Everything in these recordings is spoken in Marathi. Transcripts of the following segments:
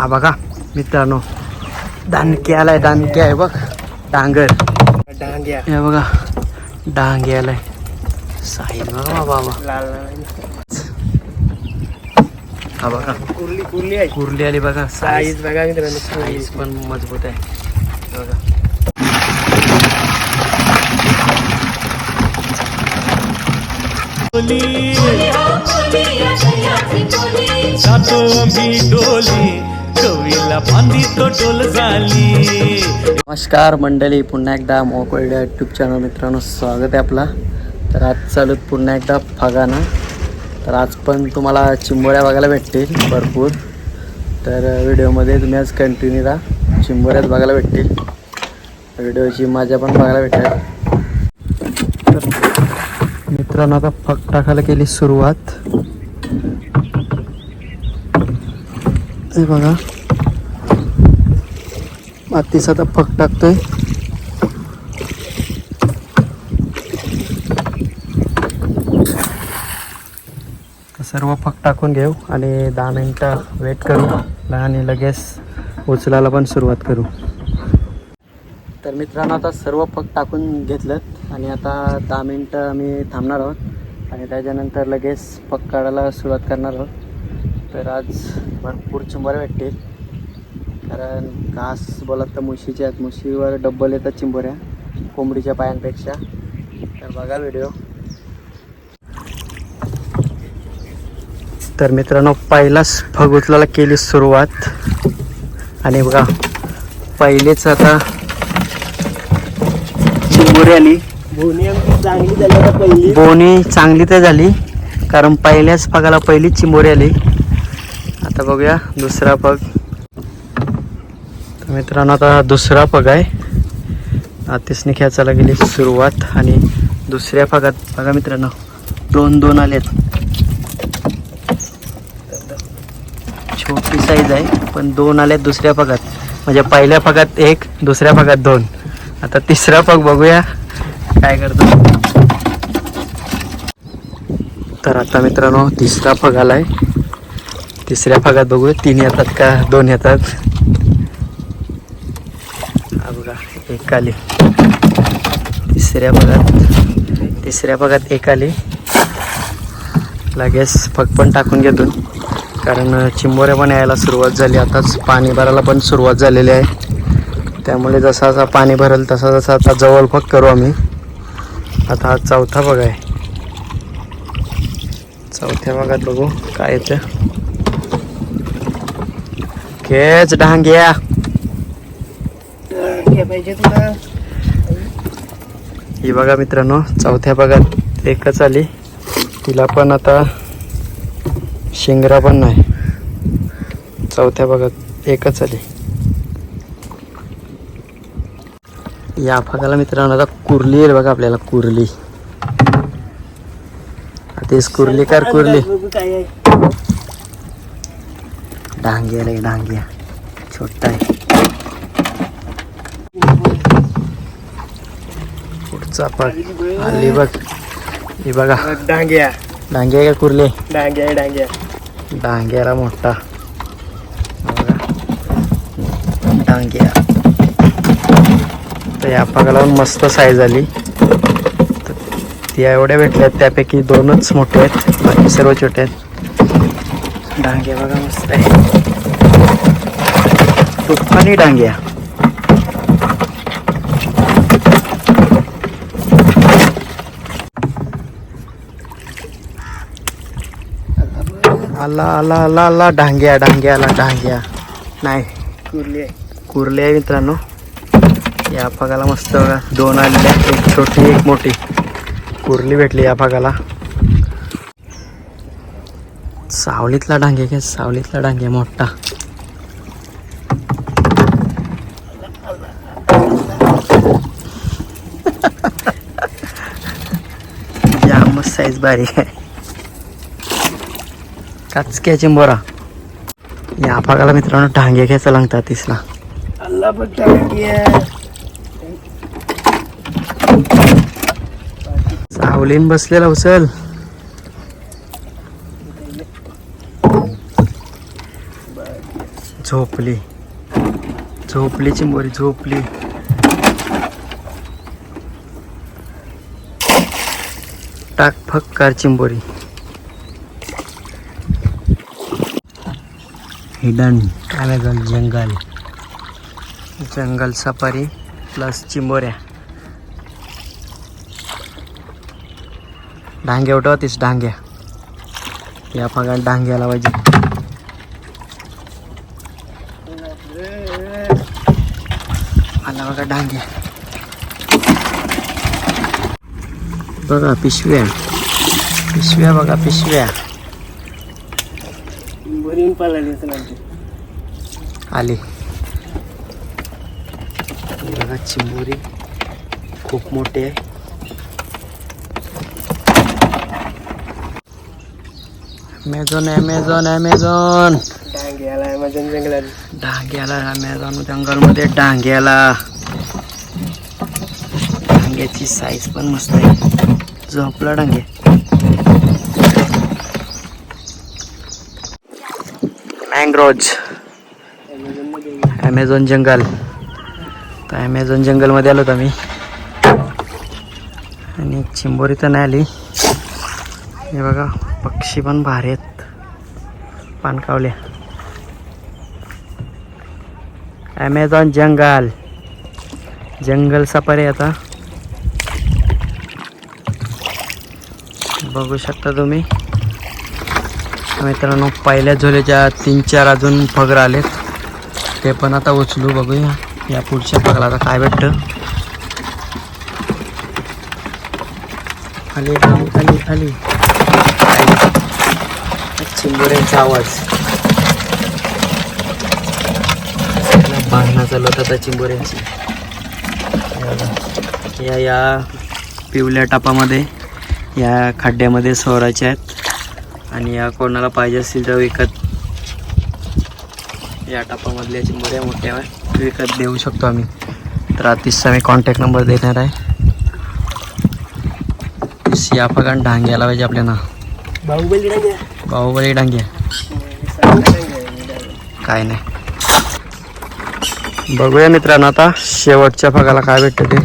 हा बघा मित्रांनो. दानके आलाय दानके आहे बघ. डांगर. डांग्या. हे बघा डांगे आलाय. साईज बघा बाबा. लाल हा बघा. कुर्ली कुर्ली आहे. कुर्ली आली बघा साईज बघा मित्रांनो साईज पण मजबूत आहे. हे बघा. जातो आम्ही डोली. कवीला फांदी तो टोल झाली. नमस्कार मंडळी पुन्हा एकदा मोकळ्या यूट्यूब चॅनल मित्रांनो स्वागत आहे आपला. तर आज चालू पुन्हा एकदा फगाना तर आज पण तुम्हाला चिंबोऱ्या बघायला भेटतील भरपूर. तर व्हिडिओमध्ये तुम्ही आज कंटिन्यू राहा. चिंबोऱ्याच बघायला भेटतील. व्हिडिओची मजा पण बघायला भेटेल. तर मित्रांनो आता फग टाकायला केली सुरुवात. हे बघा. मातीस आता फक टाकतोय. सर्व फक टाकून घेऊ आणि दहा मिनटं वेट करू. आणि लगेच उचलायला पण सुरुवात करू. तर मित्रांनो आता सर्व फक टाकून घेतलं आणि आता दहा मिनटं आम्ही थांबणार आहोत आणि त्याच्यानंतर लगेच फक काढायला सुरुवात करणार आहोत. तर आज भरपूर चुंबर भेटतील. कारण घास बोलत तर म्हशीच्या आहेत. म्हशीवर डब्बल येतात चिंबोऱ्या कोंबडीच्या पायांपेक्षा. तर बघा व्हिडिओ तर मित्रांनो पहिलाच फग उचलायला केली सुरुवात. आणि बघा पहिलेच आता चिंबोरी आली चांगली झाली आता पहिली. बोनी चांगली तर झाली कारण पहिल्याच पगाला पहिलीच चिंबोरी आली. आता बघूया दुसरा पग मित्रांनो आता दुसरा पग आहे. आतिसने खेचायला गेली सुरुवात आणि दुसऱ्या पगात बघा मित्रांनो दोन दोन आलेत. छोटी साईज आहे पण दोन आलेत दुसऱ्या पगात म्हणजे पहिल्या पगात एक दुसऱ्या पगात दोन. आता तिसरा पग बघूया. काय करतो? तर आता मित्रांनो तिसरा फग आलाय. तिसऱ्या भागात बघूया. तीन येतात का? दोन येतात हा बघा एक आली. तिसऱ्या भागात तिसऱ्या भागात एक आली. लगेच फक पण टाकून घेतो. कारण चिंबोऱ्या पण यायला सुरुवात झाली. आताच पाणी भरायला पण सुरुवात झालेली आहे. त्यामुळे जसा जसा पाणी भरेल तसा जसा आता जवळ फग करू आम्ही. आता हा चौथा भाग आहे. चौथ्या भागात बघू काय येतं. खेच डांग्या! घे पाहिजे तुला ही बघा मित्रांनो चौथ्या भागात एकच आली. तिला पण आता शिंगरा पण नाही. चौथ्या भागात एकच आली. या भागाला मित्रांनो आता कुर्ली येईल बघा आपल्याला कुर्ली. तेच कुर्ली कर कुर्ली. डांग्या रे डांग्या. छोटा आहे. पग आली बघ. ही बघा. डांग्या. डांगे का कुर्ले? डांग्या डांग्या. डांग्याला मोठा. बघा. डांग्या. तर या पगाला मस्त साईज आली. त्या एवढ्या भेटल्यात. त्यापैकी दोनच मोठे आहेत. बाकी सर्व छोटे आहेत. डांग्या बघा मस्त आहे. तुफानी डांग्या. आला आला आला आला डांग्या डांग्या आला डांग्या. नाही कुर्ली आहे. कुर्ले आहे मित्रांनो. या पगाला मस्त बघा दोन आलेल्या एक छोटी एक मोठी. कुर्ली भेटली या पगाला सावलीतला डांगे घे सावलीतला डांगे मोठा. जामच साईज बारीक आहे. काचक्याची मोरा या पगाला मित्रांनो डांगे घ्यायचा लागतात तिसला सावलीन बसलेला उचल. झोपली. झोपली चिंबोरी झोपली. टाक फक्कार चिंबोरी. Hidden Amazon jungle jungle safari plus चिंबोऱ्या. डांग्या उठवतीस डांग्या. या पगार डांग्याला पाहिजे आला बघा डांग्या. बघा पिशव्या. पिशव्या बघा पिशव्या. बरीन पाला आली. बघा चिंबोरी खूप मोठी आहे. ॲमेझॉन ॲमेझॉन ॲमेझॉन डांग्याला अमेझॉन जंगलात. डांग्याला ॲमेझॉन जंगलमध्ये डांग्याला डांग्याची साईज पण मस्त आहे. झोपला डांगे. मँग्रोज ॲमेझॉन जंगल तर ॲमेझॉन जंगलमध्ये आलो आम्ही. आणि चिंबोरी तर नाही आली. हे बघा पक्षी पण भारी आहेत. पानकावल्या ॲमेझॉन जंगल जंगल सफारी आता. बघू शकता तुम्ही. मित्रांनो पहिल्या झोलेच्या तीन चार अजून पगर आलेत. ते पण आता उचलू बघूया. या पुढच्या पगला काय भेटतं? खाली खाली खाली आली चिंबोऱ्यांचा आवाज. बांधणं चालू होतं आता चिंबोऱ्यांची या या पिवल्या टापामध्ये या खड्ड्यामध्ये सोराच्या आहेत. आणि या कोणाला पाहिजे असतील तर विकत. या टापामधल्या चिंबोऱ्या मोठ्या विकत देऊ शकतो आम्ही. तर अतिशय मी कॉन्टॅक्ट नंबर देणार आहे. या पगान डांग्याला पाहिजे आपल्याला. बाहुबली डांग्या बाहुबली डांग्या. काय नाही. बघूया मित्रांनो आता शेवटच्या भागाला काय भेटतं ते.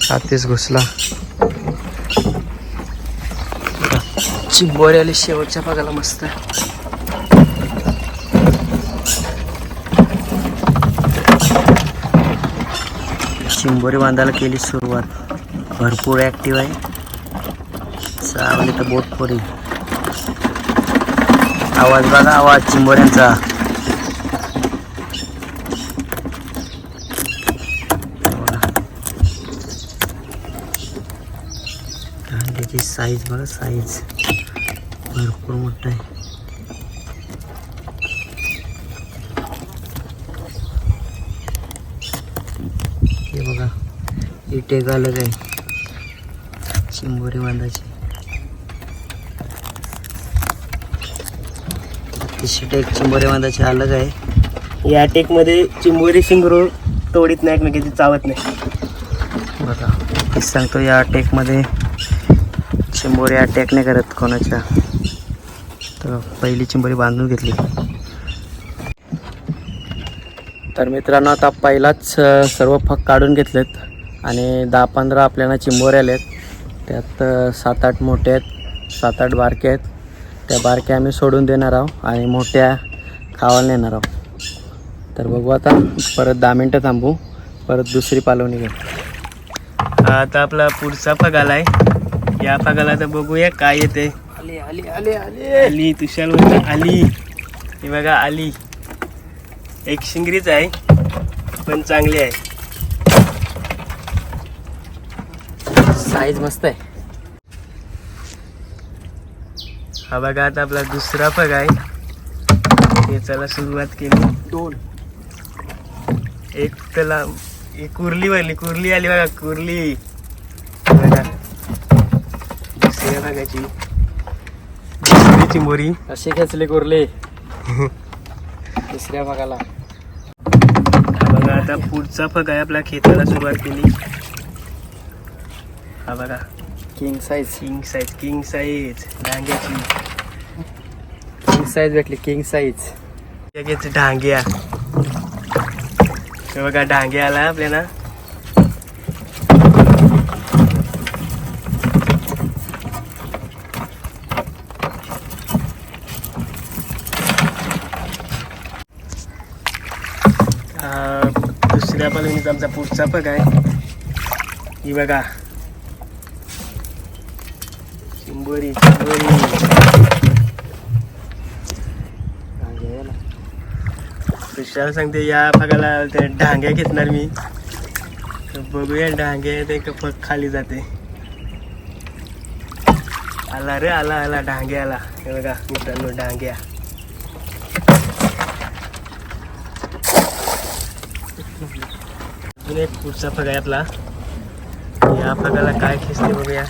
छातीस घुसला. चिंबोरी आली शेवटच्या भागाला मस्त. चिंबोरी बांधायला केली सुरुवात. भरपूर ॲक्टिव्ह आहे. चावली तर बोट पोरी. आवाज बघा आवाज चिंबोऱ्यांचा. साईज बघा साईज भरपूर मोठं आहे. हे बघा ही टेक अलग आहे चिंबोरी बांधाची तिशी टेक चिंबोरी बांधाची अलग आहे. या टेकमध्ये चिंबोरी शिंगरो तोडीत नाही एकमेकांची चावत नाही. बघा मी सांगतो या अटॅकमध्ये चिंबोरी अटॅक नाही करत कोणाच्या. तर पहिली चिंबरी बांधून घेतली. तर मित्रांनो आता पहिलाच सर्व फक काढून घेतलेत आणि दहा पंधरा आपल्याला चिंबोरे आहेत त्यात सात आठ मोठे आहेत सात आठ बारके आहेत. त्या बारक्या आम्ही सोडून देणार आहोत आणि मोठ्या खावायला नेणार आहोत. तर बघू आता परत दहा मिनटं थांबू. परत दुसरी पालवणी घेऊ. आता आपला पुढचा पगाला आहे या पगाला तर बघूया काय येते. आली आली आली आली. आली तुषार म्हणतो आली. ही बघा आली. एक शिंगरीच आहे पण चांगली आहे. साईज मस्त आहे. हा बघा आता आपला दुसरा पग आहे. त्याला सुरुवात केली. दोन. एक त्याला एक कुर्ली भरली. कुर्ली आली बघा कुर्ली. बघा. दुसऱ्या भागाची. चिंबोरी असे खेचले कुर्ले. तिसऱ्या भागाला. बघा आता पुढचा फग आहे आपल्या खेताला सुरुवात केली हा बघा. King size king size king size डांग्याची. King size भेटली किंग साईज लगेच डांग्या. बघा डांग्या आला आपल्याला हा, दुसऱ्या आमचा पुढचा पग आहे ही बघा चिंबोरी चिंबोरी विशाल सांगते या भागाला ते डांग्या घेतणार मी तर बघूया डांग्या ते का खाली जाते आला रे आला आला डांग्या आला हे बघा मित्रांनो डांग्या एक पुढचा फग आपला या फगाला काय खेचते बघूया.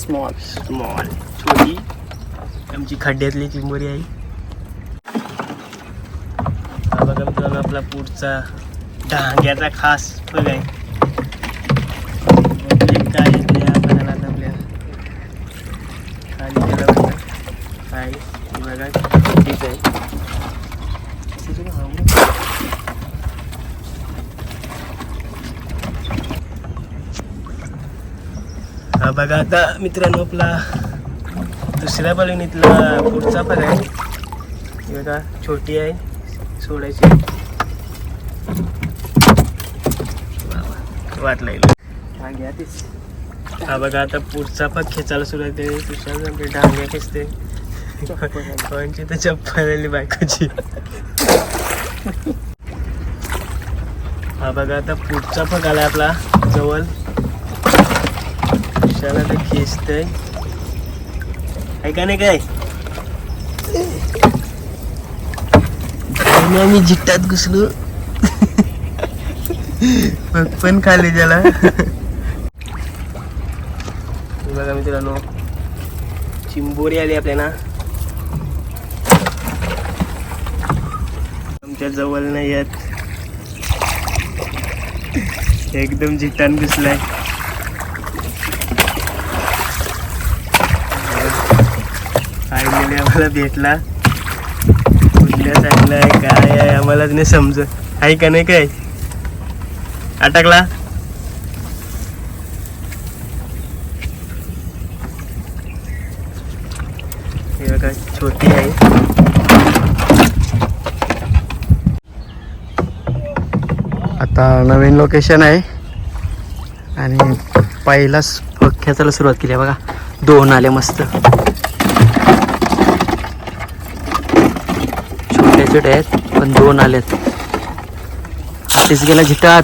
स्मॉल स्मॉल छोटी. आमची खड्ड्यातली चिंबोरी आहे. हा बघा मित्रांनो आपला पुढचा डांग्याचा खास बघ आहे. बघूया काय येते या बघायला आता आपल्या खाली गेला बघा. काय बघा आहे हा बघा आता मित्रांनो आपला दुसऱ्या बालवणीतला पुढचा पण आहे बघा छोटी आहे सोडायची. वाट लागली तीच. हा बघा आता पुढचा पग खेचायला सुरुवात आहे. दुसऱ्या डांग्या खेचते. कोणची तर चप्पल आली बायकोची. हा बघा आता पुढचा पग आला आपला जवळ. दुसऱ्याला तर खेचतय आहे का नाही काय आम्ही जिट्टात घुसलो मग पण खाली त्याला बघा मित्रांनो चिंबोरी आली आपल्याला आमच्या जवळ नाही येत एकदम जिट्टान घुसलाय फायनली भेटला. कुठल्या चांगला आहे काय आहे आम्हाला नाही समजत. आहे का नाही काय? अटकला? हे बघा छोटी आहे. आता नवीन लोकेशन आहे. आणि पहिलाच खेचायला सुरुवात केली आहे बघा. दोन आले मस्त. छोटे आहेत पण दोन आलेत. आधीच गेला झिटात.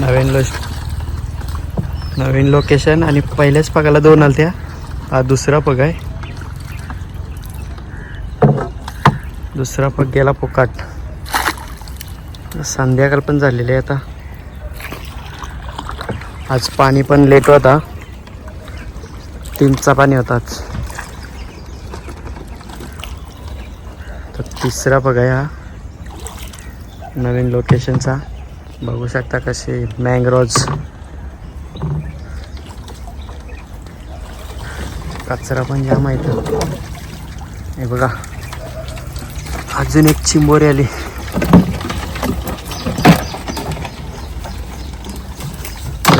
नवीन लो नवीन लोकेशन आणि पहिल्याच पगाला दोन आलत्या. त्या हा दुसरा पग आहे. दुसरा पग गेला पोकाट संध्याकाळ पण झालेली आहे आता. आज पाणी पण लेट होता. तीनचा पाणी होता आज तिसरा बघा हा नवीन लोकेशनचा बघू शकता कसे मँग्रोज कचरा पण जाम आहे हे बघा. अजून एक चिंबोरी आली.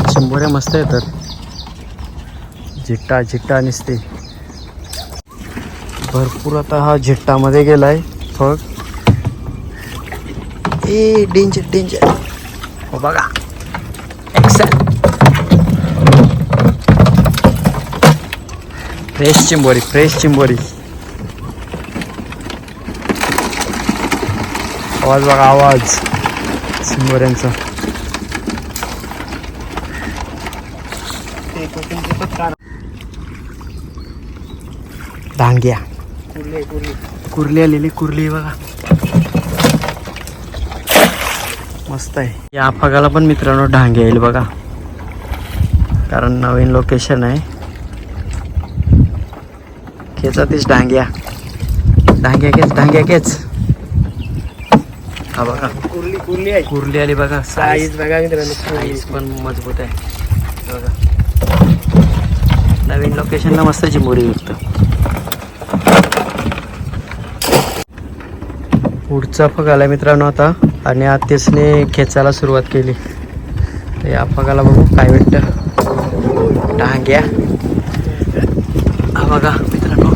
चिंबोऱ्या मस्त येतात. झिट्टा झिट्टा निसते. भरपूर आता हा झिट्टामध्ये गेलाय. फग ए डेंजर डेंजर हो बघा फ्रेश चिंबोरी फ्रेश चिंबोरी आवाज बघा आवाज चिंबोऱ्यांचा डांग्या कुर्ली आलेली कुर्ली बघा. मस्त आहे. या फगाला पण मित्रांनो डांगे येईल बघा. कारण नवीन लोकेशन आहे. खेचा तीच डांग्या डांग्या केच डांग्या केच हा बघा. कुर्ली कुर्ली आहे. कुर्ली आली बघा. साईज बघा. साईज पण मजबूत आहे. बघा. नवीन लोकेशनला मस्त चिंबोरी विकतो. पुढचा फग आला मित्रांनो आता. आणि आतेसने खेचायला सुरुवात केली. तर या फगाला बघू काय भेटतं. डांग्या. हा बघा मित्रांनो.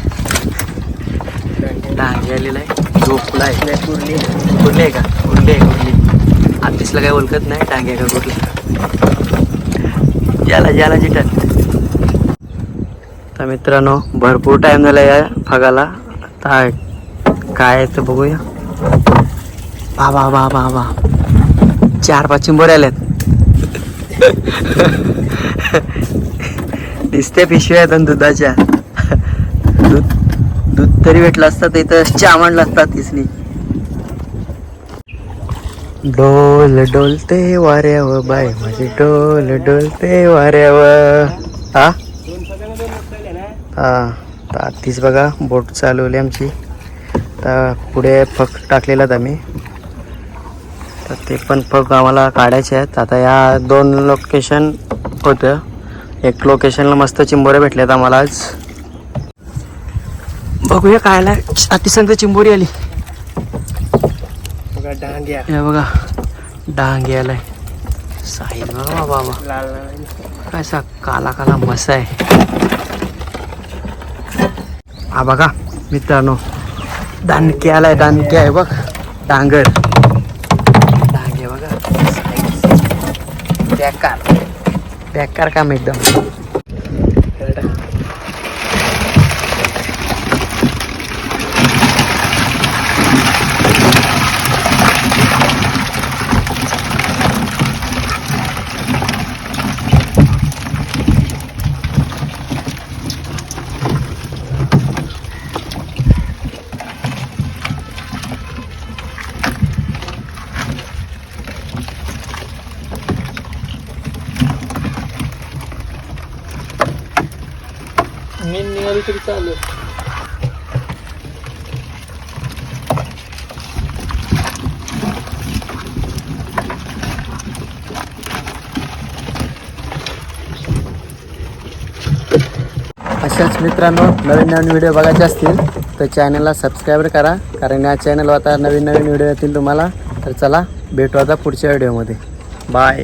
डांग्या आलेला आहे झोपला आहे कुर्ली कुर्ली आहे का? कुर्ली आहे कुर्ली आत्तीसला काय ओळखत नाही डांग्या का कुर्ली याला याला जिटन तर मित्रांनो भरपूर टाइम झाला या फगाला. आता काय आहे बघूया. बा बा बा बा वा. चार पाच चिंबोरे आल्यात दिसते पिशव्या आहेत आणि दुधाच्या. दूध दूध तरी भेटलं असतं इथं चहा मांडला असतात तिसनी डोल डोलते वाऱ्याव बाय माझे डोल डोलते वाऱ्याव हा हा तर तीच बघा बोट चालवली आमची. तर पुढे फक्त टाकलेलात आम्ही. तर ते पण पग आम्हाला काढायचे आहेत. आता या दोन लोकेशन होतं. एक लोकेशनला मस्त चिंबोऱ्या भेटल्यात आम्हाला आज. बघूया काय अतिसंत चिंबोरी आली. बघा डांग्या. हे बघा डांगे आलाय. साईज बघा बाबा. लाल लाल. कसा काला काला मसा आहे. हा बघा मित्रांनो. दानके आलाय दानके आहे बघ. डांगर. বেকার। বেকার কাম একদম। मेन निघाली तरी चालेल अशाच मित्रांनो नवीन नवीन व्हिडिओ बघायचे असतील तर चॅनलला सबस्क्राईब करा. कारण या चॅनलवर आता नवीन नवीन व्हिडिओ येतील तुम्हाला. तर चला भेटू आता पुढच्या व्हिडिओमध्ये बाय